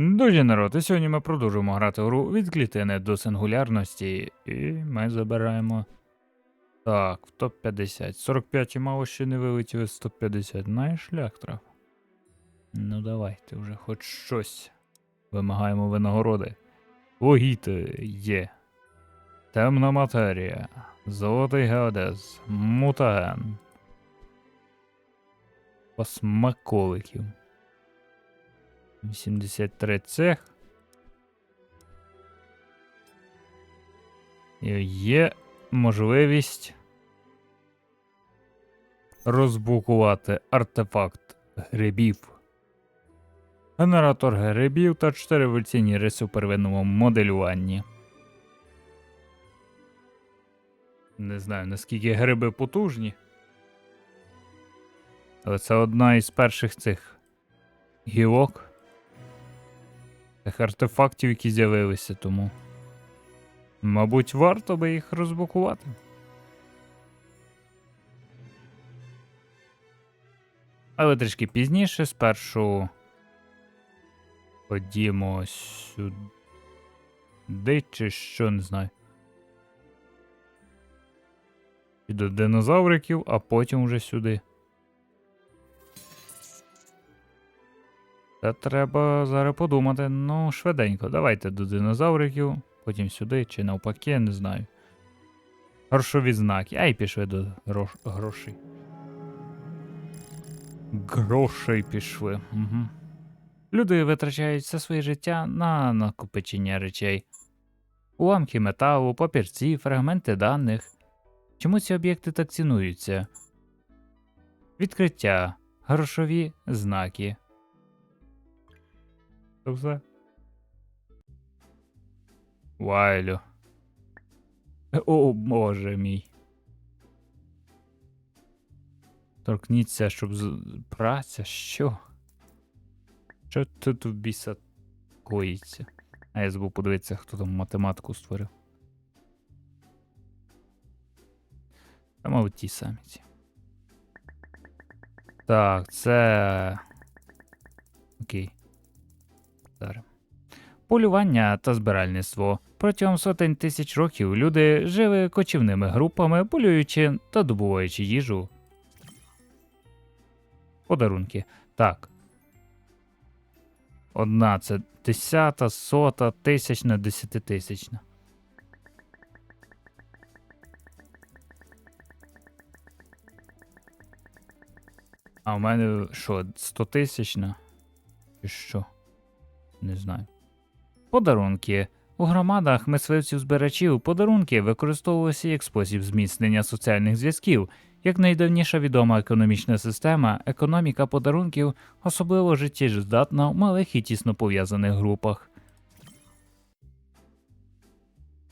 Друзі народ, і сьогодні ми продовжуємо грати гру від клітини до сингулярності, і ми забираємо. Так, в топ-50. 45 і мало ще не вилетіли з топ-50. Знаєш шлях трав. Ну давайте вже хоч щось. Вимагаємо винагороди. Вогіти є. Темна матерія. Золотий геодез. Мутаген. Посмаколиків. 83 цех. І Є можливість розблокувати артефакт грибів. Генератор грибів та 4 еволюційні риси у первинному моделюванні. Не знаю, наскільки гриби потужні. Але це одна із перших цих гілок. Тих артефактів, які з'явилися, тому. Мабуть, варто би їх розблокувати. Але трішки пізніше, спершу. Ходімо сюди, чи що, не знаю. І до динозавриків, а потім вже сюди. Та треба зараз подумати. Ну, швиденько. Давайте до динозавриків, потім сюди, чи навпаки, я не знаю. Грошові знаки. Ай, пішли до грош... грошей. Грошей пішли. Угу. Люди витрачають все своє життя на накопичення речей. Уламки металу, папірці, фрагменти даних. Чому ці об'єкти так цінуються? Відкриття, грошові знаки. Це все. Вайлю. О, боже мій. Торкніться, щоб праця, що? Що тут в біса коїться? А я забув подивитися, хто там математику створив. Та, мабуть, ті самі ці. Так, це. Окей. Зараз. Полювання та збиральництво. Протягом сотень тисяч років люди жили кочівними групами, полюючи та добуваючи їжу. Подарунки. Так. Одна це десята, сота, тисячна, десятитисячна. А у мене що, стотисячна? Чи що? Не знаю. Подарунки. У громадах мисливців-збирачів подарунки використовувалися як спосіб зміцнення соціальних зв'язків. Як найдавніша відома економічна система, економіка подарунків особливо життєздатна в малих і тісно пов'язаних групах.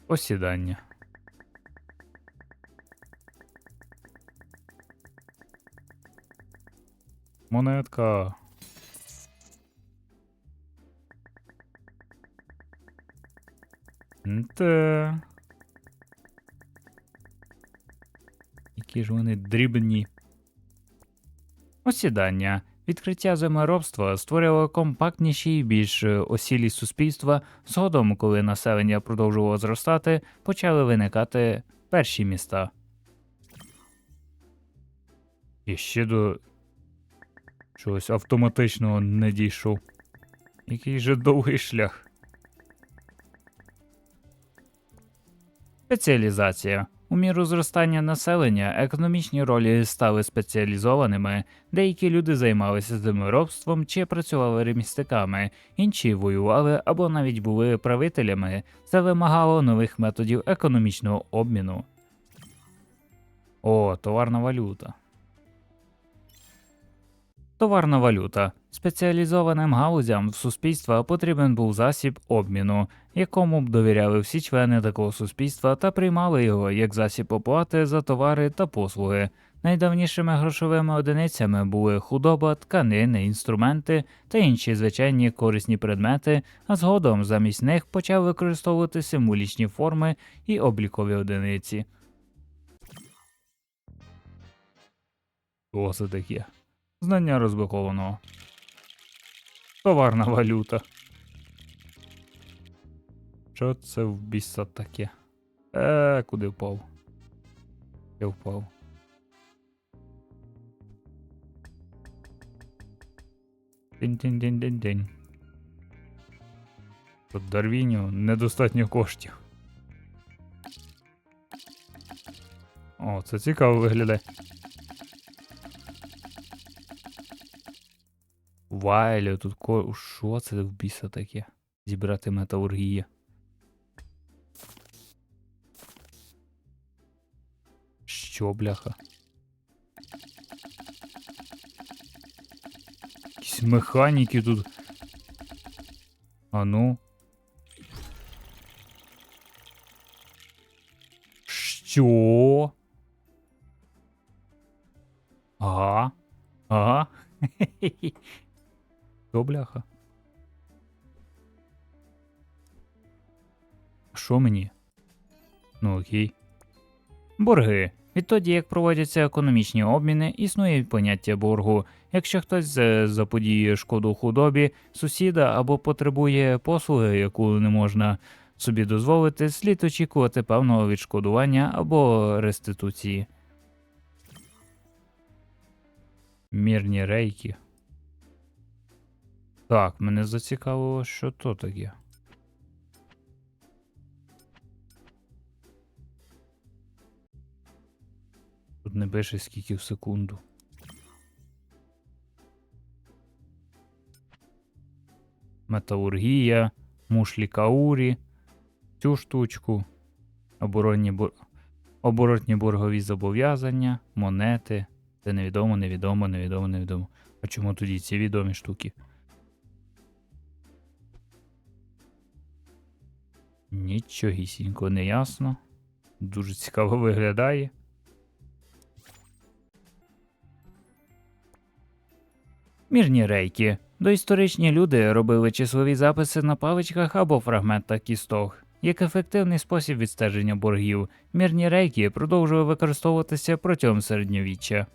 Осідання. Монетка. Та. Які ж вони дрібні. Осідання. Відкриття землеробства створило компактніші і більш е, осілі суспільства. Згодом, коли населення продовжувало зростати, почали виникати перші міста. І ще до чогось автоматичного не дійшов. Який же довгий шлях. Спеціалізація. У міру зростання населення економічні ролі стали спеціалізованими. Деякі люди займалися землеробством чи працювали ремістиками, інші воювали або навіть були правителями. Це вимагало нових методів економічного обміну. О, товарна валюта. Товарна валюта. Спеціалізованим галузям в суспільства потрібен був засіб обміну, якому б довіряли всі члени такого суспільства та приймали його як засіб оплати за товари та послуги. Найдавнішими грошовими одиницями були худоба, тканини, інструменти та інші звичайні корисні предмети, а згодом замість них почав використовувати символічні форми і облікові одиниці. О, це таке. Знання розблоковано. Товарна валюта. Що це в біса таке? Е, куди впав? Я впав. День-день-день-день-день. Тут Дарвіню недостатньо коштів. О, це цікаво виглядає. Вайлю, тут ко. Що це в біса таке? Зібрати металургія. Що, бляха? Якісь механіки тут. А ну. Що? Що, бляха? Що мені? Ну окей. Борги. Відтоді, як проводяться економічні обміни, існує поняття боргу. Якщо хтось заподіє шкоду худобі, сусіда або потребує послуги, яку не можна собі дозволити, слід очікувати певного відшкодування або реституції. Мірні рейки. Так, мене зацікавило, що то таке. Тут не пише скільки в секунду. Металургія, мушлі каурі, цю штучку, оборонні бор... оборотні боргові зобов'язання, монети. Це невідомо, невідомо, невідомо, невідомо. А чому тоді ці відомі штуки? Нічогісінько не ясно. Дуже цікаво виглядає. Мірні рейки. Доісторичні люди робили числові записи на паличках або фрагментах кісток. Як ефективний спосіб відстеження боргів, мірні рейки продовжували використовуватися протягом середньовіччя.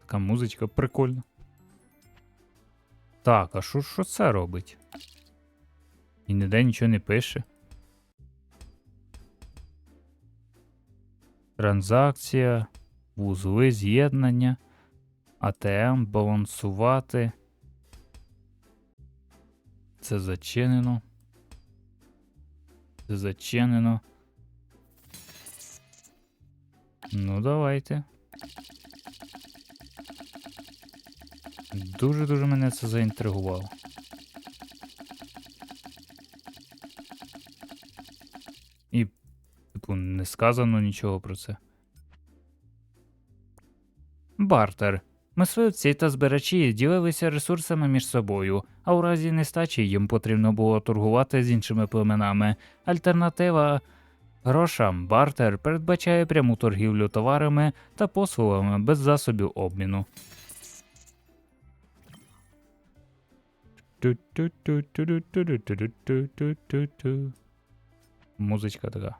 Така музичка прикольна. Так, а що, що це робить? І ніде нічого не пише. Транзакція, вузли з'єднання, АТМ, балансувати. Це зачинено. Це зачинено. Ну, давайте. Дуже-дуже мене це заінтригувало. І, типу, не сказано нічого про це. Бартер. Мисливці та збирачі ділилися ресурсами між собою, а у разі нестачі їм потрібно було торгувати з іншими племенами. Альтернатива грошам бартер передбачає пряму торгівлю товарами та послугами без засобів обміну. Музичка така.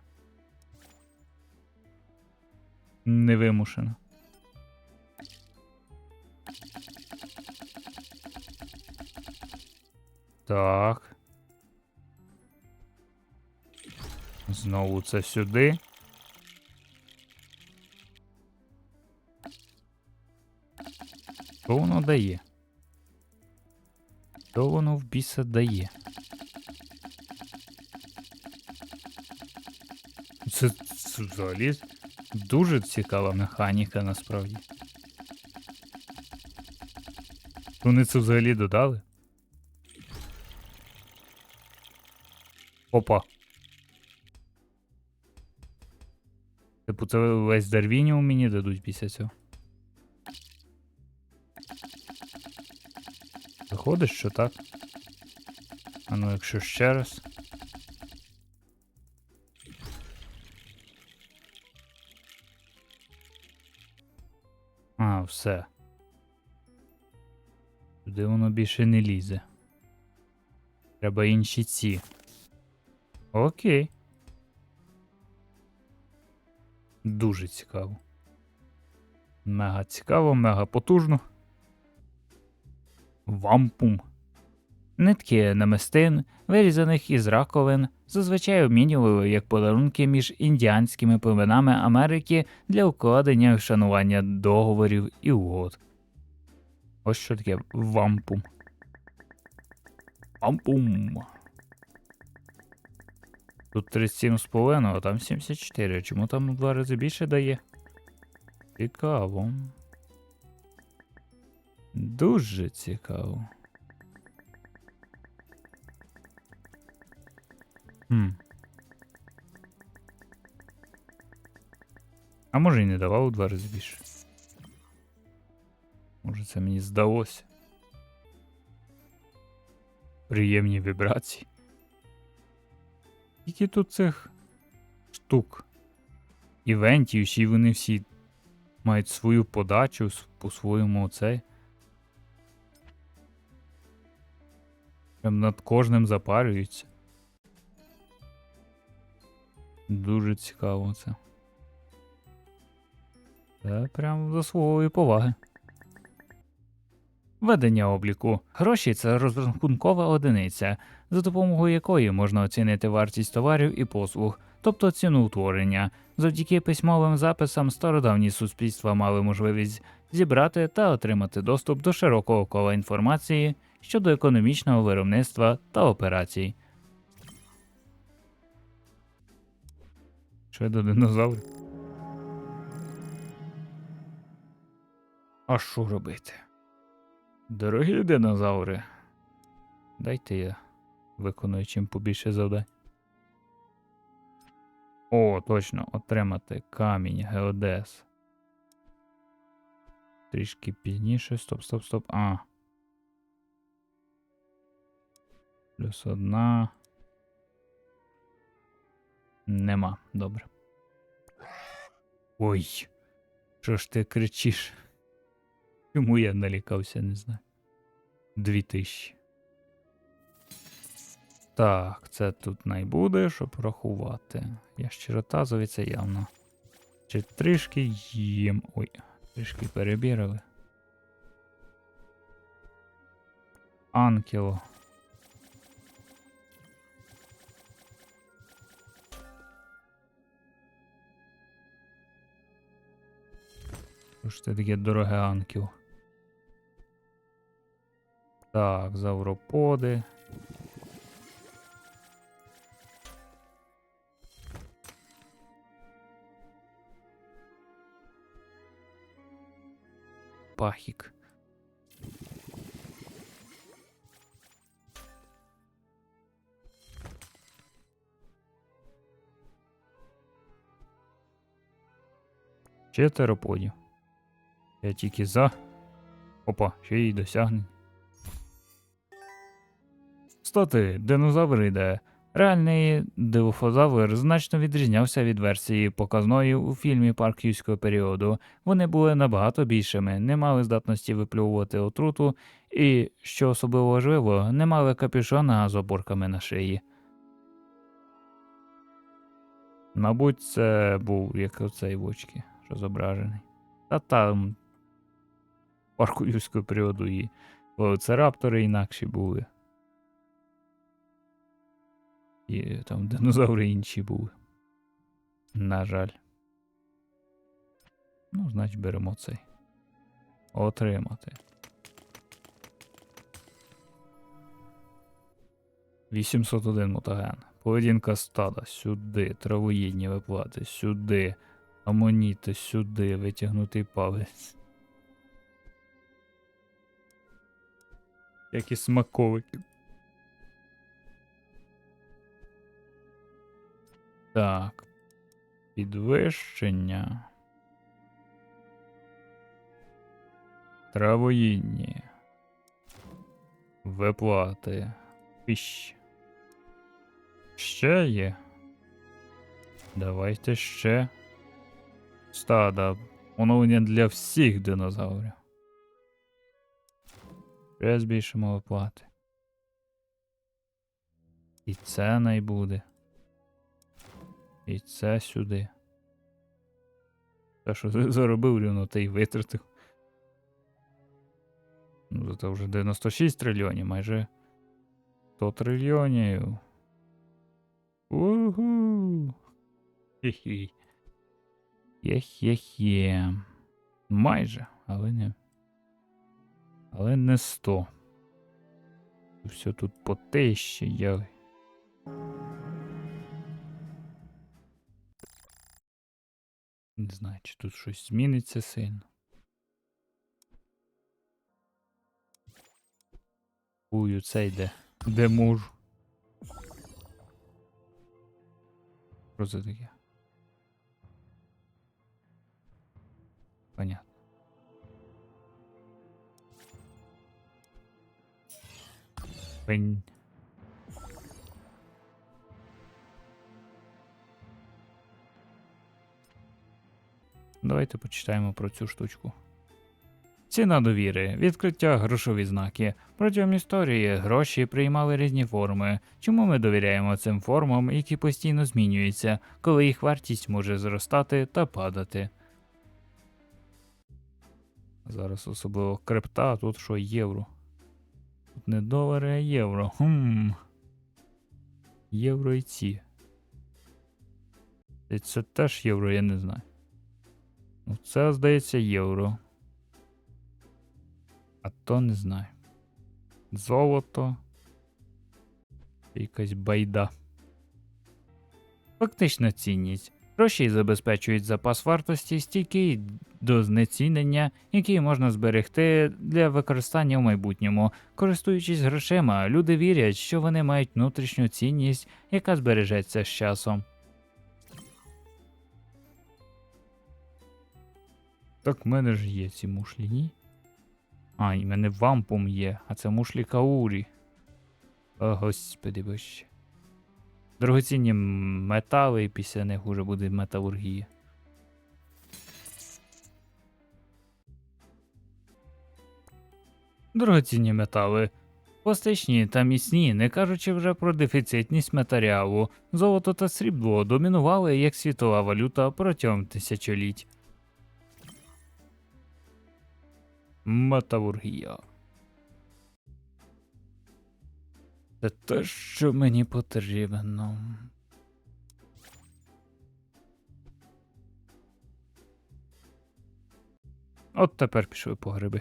Невимушена. Так. Знову це сюди. Що воно дає? Що воно в біса дає? Це, це взагалі дуже цікава механіка насправді. Вони це взагалі додали? Опа. Типу, це весь Дарвініум мені дадуть після цього. Виходить, що так. А ну, якщо ще раз. А, все. Туди воно більше не лізе. Треба інші ці. Окей. Дуже цікаво. Мега цікаво, мега потужно. Вампум. Нитки намистин, вирізаних із раковин, зазвичай обмінювали як подарунки між індіанськими племенами Америки для укладення і вшанування договорів і угод. Ось що таке вампум. Вампум. Тут 37,5, а там 74. Чому там в два рази більше дає? Цікаво. Дуже цікаво. Хм. А може і не давав у два рази більше. Може це мені здалося. Приємні вібрації. Скільки тут цих штук? Івентів, й вони всі мають свою подачу по-своєму оцей. Над кожним запарюються. Дуже цікаво це. Це прям заслуговує поваги. Ведення обліку. Гроші це розрахункова одиниця, за допомогою якої можна оцінити вартість товарів і послуг, тобто ціну утворення. Завдяки письмовим записам стародавні суспільства мали можливість зібрати та отримати доступ до широкого кола інформації щодо економічного виробництва та операцій. Ще до динозаврів. А що робити? Дорогі динозаври. Дайте я виконую чим побільше завдань. О, точно, отримати камінь Геодес. Трішки пізніше. Стоп, стоп, стоп. А. Плюс одна. Нема. Добре. Ой. Що ж ти кричиш? Чому я налякався, не знаю. Дві тисячі. Так, це тут найбуде, щоб рахувати. Я Ящеротазові це явно. Чи трішки їм. Ой, трішки перебірили. Анкіло. Що це таке дороге анкіл? Так, завроподи. Пахік. Ще тероподів. Я тільки за. Опа, ще й досягнень. Стати, динозавриде. Реальний дилофозавр значно відрізнявся від версії показної у фільмі Парк юрського періоду. Вони були набагато більшими, не мали здатності виплювати отруту і, що особливо важливо, не мали капюшона з оборками на шиї. Мабуть, це був як оцей вочки, що зображений. Та там парку юрського періоду і велоцираптори інакші були. І там динозаври інші були. На жаль. Ну, значить, беремо цей. Отримати. 801 мутаген. Поведінка стада. Сюди. Травоїдні виплати. Сюди. Амоніти сюди. Витягнутий палець. Які смаковики. Так. Підвищення. Травоїдні. Виплати. Піщ. Ще є. Давайте ще. Стада. Оновлення для всіх динозаврів. Ще збільшимо виплати. І це найбуде. І це сюди. Те, що заробив рівно, ти й витратив. Ну, зато вже 96 трильйонів, майже 100 трильйонів. Уху. Хі-хі. Є-хє-хє. Майже, але не. Але не 100. Все тут по тисячі, я. Не знаю, чи тут щось зміниться сильно. Хую, це йде. Де можу. Що це таке? Понятно. Пень. Давайте почитаємо про цю штучку. Ціна довіри, відкриття грошові знаки. Протягом історії гроші приймали різні форми. Чому ми довіряємо цим формам, які постійно змінюються, коли їх вартість може зростати та падати? Зараз особливо крипта, а тут що євро. Не долари, а євро. Хм. Євро і ці. Це теж євро, я не знаю. Ну, це, здається, євро. А то не знаю. Золото. Якась байда. Фактична цінність. Гроші забезпечують запас вартості стійкий до знецінення, який можна зберегти для використання в майбутньому. Користуючись грошима, люди вірять, що вони мають внутрішню цінність, яка збережеться з часом. Так в мене ж є ці мушлі, ні? А, і мене вампум є, а це мушлі каурі. О, господи боже. Дорогоцінні метали, і після них уже буде металургія. Дорогоцінні метали. Пластичні та міцні, не кажучи вже про дефіцитність матеріалу, золото та срібло домінували як світова валюта протягом тисячоліть. Металургія. Це те, що мені потрібно. От тепер пішли по гриби.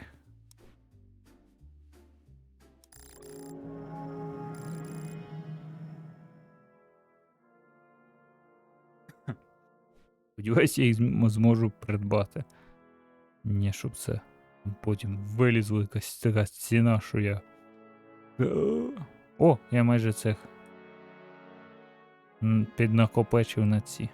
Сподіваюся, я їх зможу придбати. Ні, щоб це потім вилізла якась така ціна, що я. О, я майже цих піднакопечив на ці.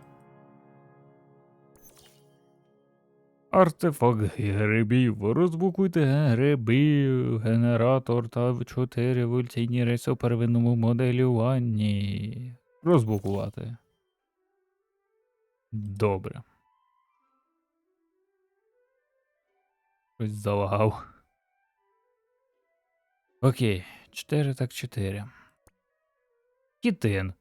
Артефакт грибів. Розблокуйте гриби, генератор та 4 еволюційні рейси у первинному моделюванні. Розблокувати. Добре. Щось залагав. Окей, 4 так 4. Хітин.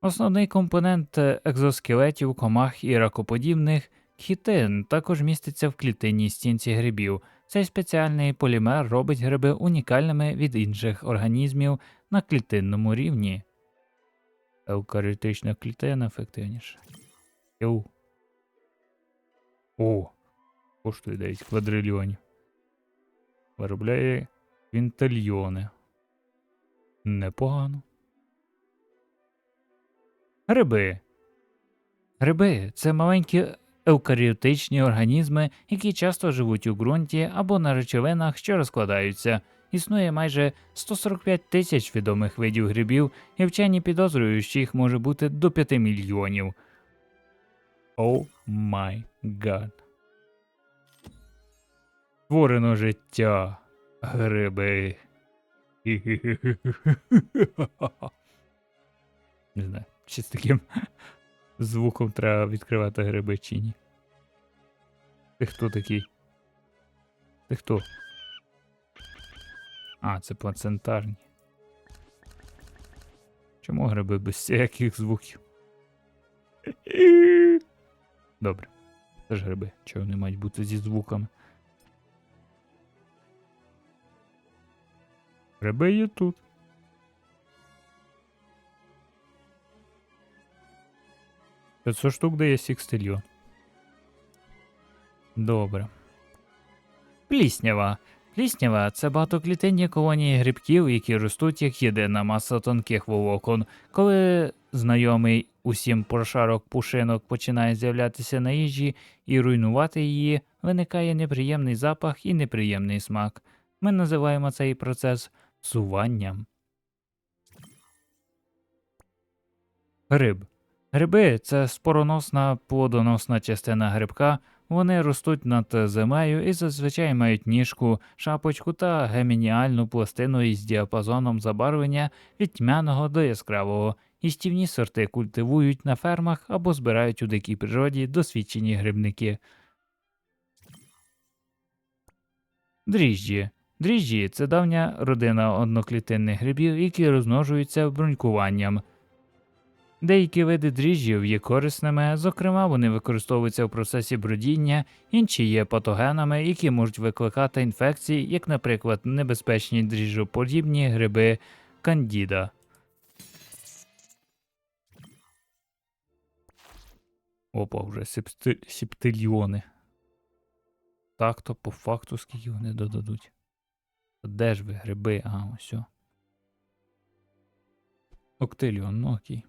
Основний компонент е, екзоскелетів, комах і ракоподібних хітин також міститься в клітинній стінці грибів. Цей спеціальний полімер робить гриби унікальними від інших організмів на клітинному рівні. Еукаріотична клітина ефективніша. Йоу. О, коштує 9 квадрильйонів. Виробляє квінтильйони. Непогано. Гриби. Гриби це маленькі еукаріотичні організми, які часто живуть у ґрунті або на речовинах, що розкладаються. Існує майже 145 тисяч відомих видів грибів, і вчені підозрюють, що їх може бути до 5 мільйонів. О май гад. Творено життя. Гриби. Не знаю, чи з таким звуком треба відкривати гриби чи ні. Ти хто такий? Ти хто? А, це плацентарні. Чому гриби без всяких звуків? Добре. Це ж гриби, чого вони мають бути зі звуками. Є тут. П'ятсот штук дає сікстильйон. Добре. Пліснява. Пліснява це багатоклітинні колонії грибків, які ростуть як єдина маса тонких волокон. Коли знайомий усім прошарок пушинок починає з'являтися на їжі і руйнувати її, виникає неприємний запах і неприємний смак. Ми називаємо цей процес суванням. Гриб. Гриби це спороносна плодоносна частина грибка. Вони ростуть над землею і зазвичай мають ніжку, шапочку та гемініальну пластину із діапазоном забарвлення від тьмяного до яскравого. Їстівні сорти культивують на фермах або збирають у дикій природі досвідчені грибники. Дріжджі. Дріжджі це давня родина одноклітинних грибів, які розмножуються брунькуванням. Деякі види дріжджів є корисними, зокрема, вони використовуються в процесі бродіння, інші є патогенами, які можуть викликати інфекції, як, наприклад, небезпечні дріжджоподібні гриби кандіда. Опа, вже септи... септильйони. Так то по факту скільки вони додадуть. Де ж ви гриби? А, ось. о. Октильйон, ну окей.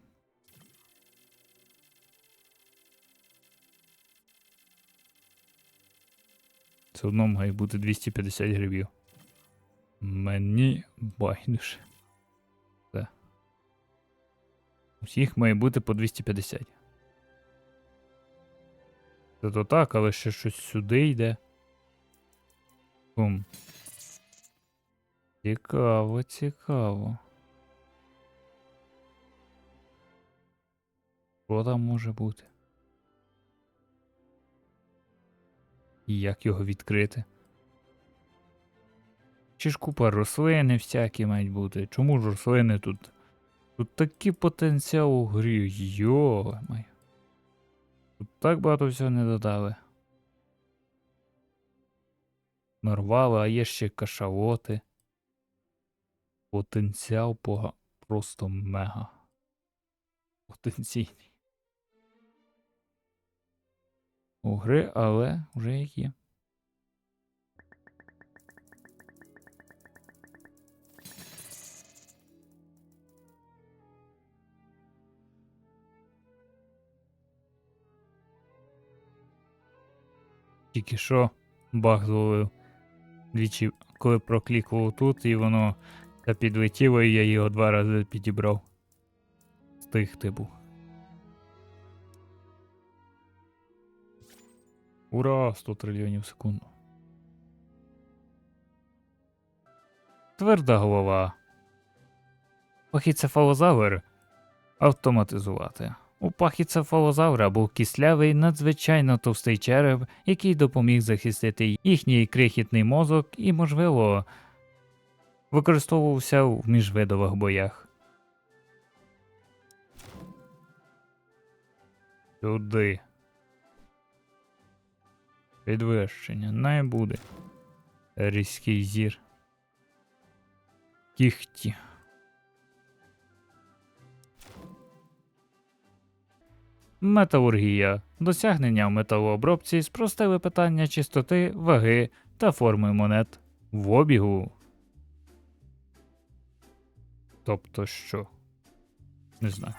Це одно має бути 250 гривів. Мені байдуже. Все. Усіх має бути по 250. Це то так, але ще щось сюди йде. Бум. Цікаво, цікаво. Що там може бути? І як його відкрити? Чи ж купа рослини всякі мають бути? Чому ж рослини тут? Тут такий потенціал у грі. Йо-моє. Тут так багато всього не додали. Нарвали, а є ще кашалоти. Потенціал пога... просто мега. Потенційний. У гри, але вже як є. Тільки що баг зловив. Двічі, коли проклікував тут, і воно та підлетіло, і я його два рази підібрав. З тих типу. Ура! 100 трильйонів в секунду. Тверда голова. Пахіцефалозавр автоматизувати. У пахіцефалозавра був кислявий надзвичайно товстий череп, який допоміг захистити їхній крихітний мозок і, можливо, використовувався в міжвидових боях. Сюди. Підвищення не буде. Різкий зір. Кіхті. Металургія. Досягнення в металообробці спростили питання чистоти, ваги та форми монет в обігу. Тобто що? Не знаю.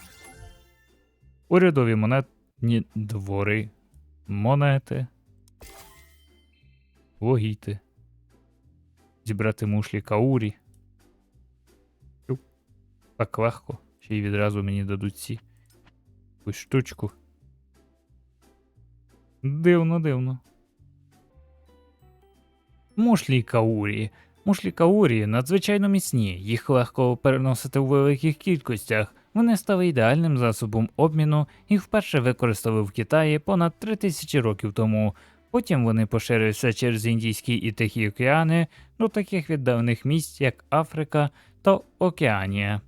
Урядові монетні двори. Монети. Логіти. Зібрати мушлі каурі. Так легко. Ще й відразу мені дадуть ці. Якусь штучку. Дивно, дивно. Мушлі каурі. Мушлі каурі надзвичайно міцні, їх легко переносити у великих кількостях. Вони стали ідеальним засобом обміну, їх вперше використали в Китаї понад 3000 років тому. Потім вони поширилися через Індійський і Тихий океани до таких віддалених місць, як Африка та Океанія.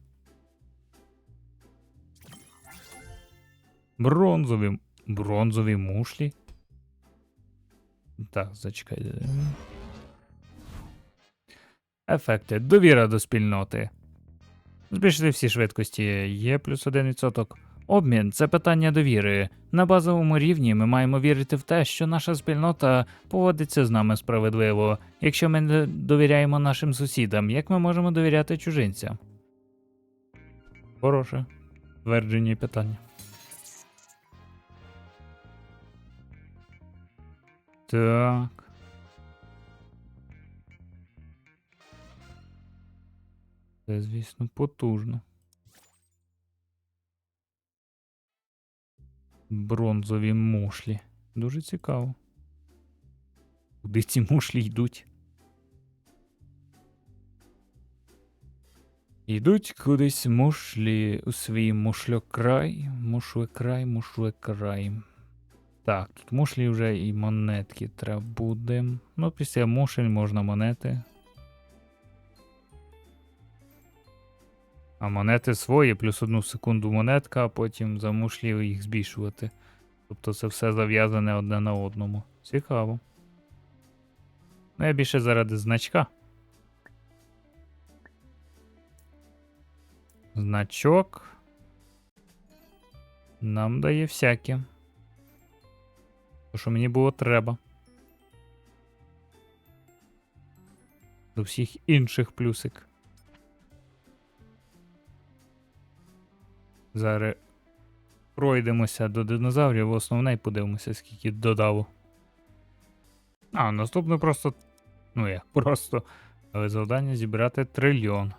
Бронзові. Бронзові мушлі. Так, зачекайте. Ефекти. Довіра до спільноти. Збільшити всі швидкості є плюс 1%. Обмін це питання довіри. На базовому рівні ми маємо вірити в те, що наша спільнота поводиться з нами справедливо. Якщо ми не довіряємо нашим сусідам, як ми можемо довіряти чужинцям? Хороше. Твердження питання. Так. Це, звісно, потужно. Бронзові мушлі. Дуже цікаво. Куди ці мушлі йдуть? Йдуть кудись мушлі у свій мушльокрай, мушлекрай, мушлекрай. Так, тут мушлі вже і монетки треба буде. Ну, після мушель можна монети. А монети свої, плюс одну секунду монетка, а потім за мушлі їх збільшувати. Тобто це все зав'язане одне на одному. Цікаво. Ну, я більше заради значка. Значок. Нам дає всяке. То, що мені було треба. До всіх інших плюсик. Зараз пройдемося до динозаврів, в основне і подивимося, скільки додав. А, наступне просто. Ну як, просто. Але завдання зібрати трильйон.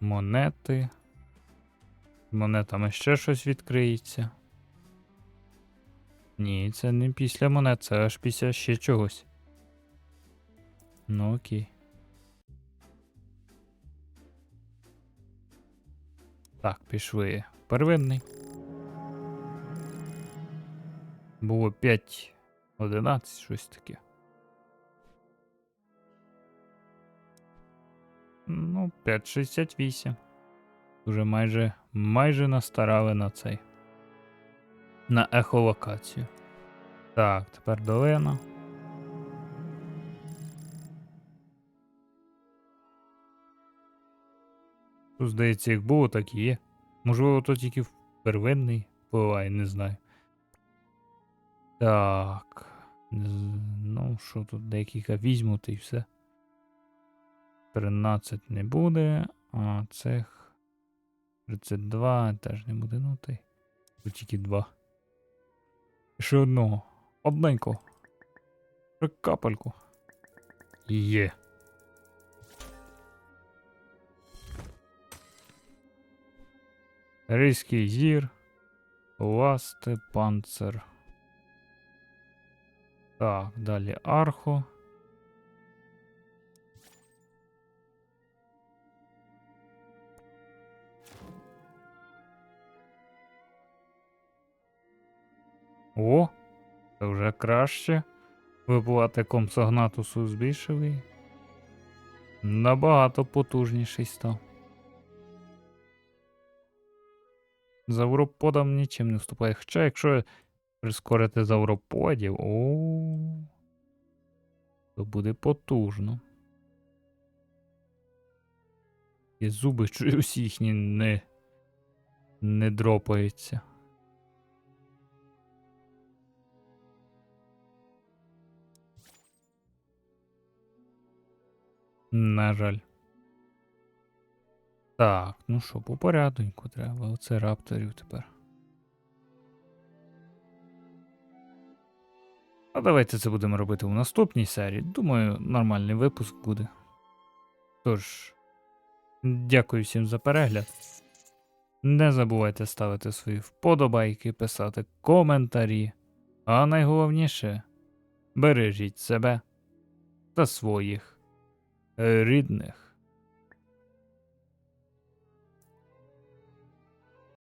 Монети. З Монетами ще щось відкриється. Ні, це не після монет, це аж після ще чогось. Ну окей. Так, пішли. Первинний. Було 5, 11, щось таке. Ну, 5,68. Уже майже майже настарали на цей. На ехолокацію. Так, тепер долина. Тут, здається, їх було, так і є. Можливо, то тільки первинний впливає, не знаю. Так. Ну, що тут декілька візьму, та й все. 13 не буде, а цих 32 теж не буде, ну й. Тут тільки два. Ще одного. Одненько. Капельку. Є. Ризький зір. Ласти, панцир. Так, далі архо. О, це вже краще. Виплати комсогнатусу збільшили. Набагато потужніший став. За уроподом нічим не вступає. Хоча, якщо прискорити завроподів, о, то буде потужно. І зуби чуюсь їхні не, не дропаються. На жаль. Так, ну що, по порядоньку треба. Оце рапторів тепер. А давайте це будемо робити у наступній серії. Думаю, нормальний випуск буде. Тож, дякую всім за перегляд. Не забувайте ставити свої вподобайки, писати коментарі. А найголовніше бережіть себе та своїх рідних.